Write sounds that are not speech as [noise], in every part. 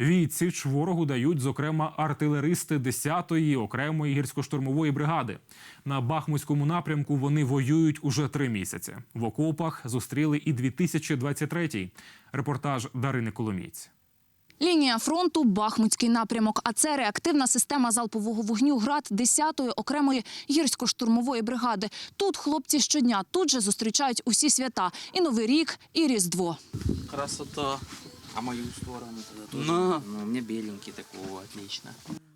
Відсіч ворогу дають, зокрема, артилеристи 10-ї окремої гірсько-штурмової бригади. На Бахмутському напрямку вони воюють уже три місяці. В окопах зустріли і 2023-й. Репортаж Дарини Коломієць. Лінія фронту Бахмутський напрямок. А це реактивна система залпового вогню ГРАД 10-ї окремої гірсько-штурмової бригади. Тут хлопці щодня тут же зустрічають усі свята: і Новий рік, і Різдво. Красота. А мою сторону тогда тоже? На. Ну, мне беленький такого, отлично.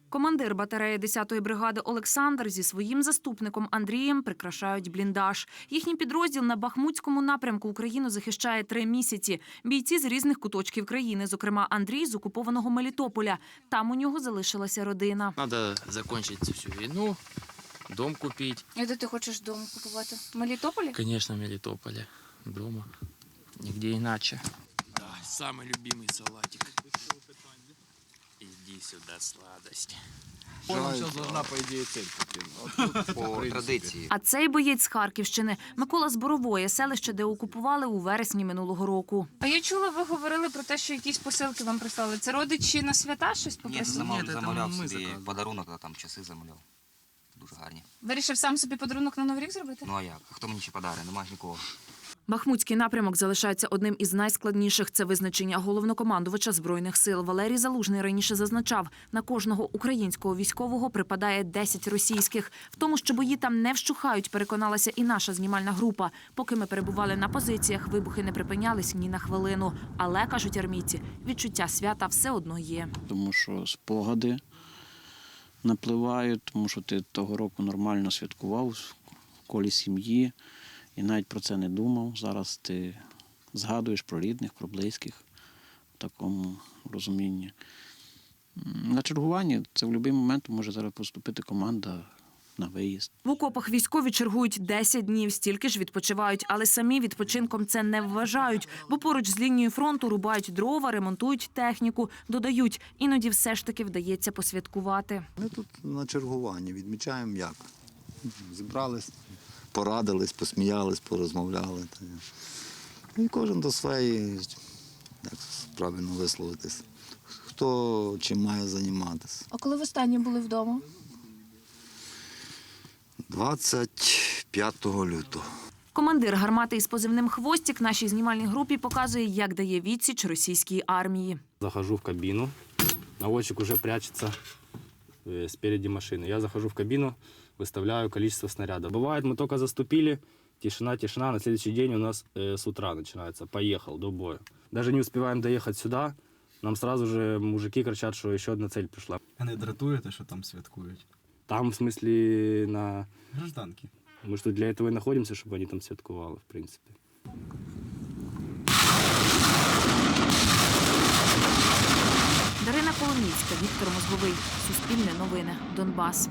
Командир батареї 10-ї бригади Олександр зі своїм заступником Андрієм прикрашають бліндаж. Їхній підрозділ на Бахмутському напрямку Україну захищає три місяці. Бійці з різних куточків країни, зокрема Андрій з окупованого Мелітополя. Там у нього залишилася родина. Надо закончить цю всю війну, дом купить. І де ти хочеш дом купувати? В Мелітополі? Конечно, в Мелитополе. Дома. Нигде иначе. Самый любимый салатик. Иди сюда, сладость. Сейчас должна, по идее, цель пойти. [laughs] По традиції. А цей боєць з Харківщини Микола Зборовоє, селище, де окупували у вересні минулого року. А я чула, ви говорили про те, що якісь посилки вам прислали. Це родичі на свята щось попросили? Ні, замовляв собі подарунок, а там часи замовляв. Дуже гарні. Вирішив сам собі подарунок на Новий рік зробити? Ну а як? А хто мені ще подари? Немає ж нікого. Бахмутський напрямок залишається одним із найскладніших. Це визначення головнокомандувача збройних сил. Валерій Залужний раніше зазначав, на кожного українського військового припадає 10 російських. В тому, що бої там не вщухають, переконалася і наша знімальна група. Поки ми перебували на позиціях, вибухи не припинялись ні на хвилину. Але кажуть армійці, відчуття свята все одно є. тому що спогади напливають, тому що ти того року нормально святкував в колі сім'ї і навіть про це не думав. Зараз ти згадуєш про рідних, про близьких в такому розумінні. На чергуванні це в будь-який момент може зараз поступити команда на виїзд. В окопах військові чергують 10 днів, стільки ж відпочивають, але самі відпочинком це не вважають, бо поруч з лінією фронту рубають дрова, ремонтують техніку, додають. Іноді все ж таки вдається посвяткувати. Ми тут на чергуванні відмічаємо як. Зібрались, порадились, посміялись, порозмовляли. Та І кожен до своєї, як правильно висловитись, хто чим має займатися. А коли в останнє були вдома? 25 лютого. Командир гармати із позивним хвостік нашій знімальній групі показує, як дає відсіч російській армії. Захожу в кабину. Наводчик уже прячется э, спереди машины. Я захожу в кабину, выставляю количество снарядов. Бывает, мы только заступили, тишина, тишина. На следующий день у нас э, с утра начинается. Поехал до боя. Даже не успеваем доехать сюда. Нам сразу же мужики кричат, что еще одна цель пришла. А не дратує те, що там святкують? Там, в смысле, на... Гражданки. Мы что для этого и находимся, чтобы они там святкували, в принципе. Дарина Коломійська, Віктор Мозговий. Суспільне новини. Донбас.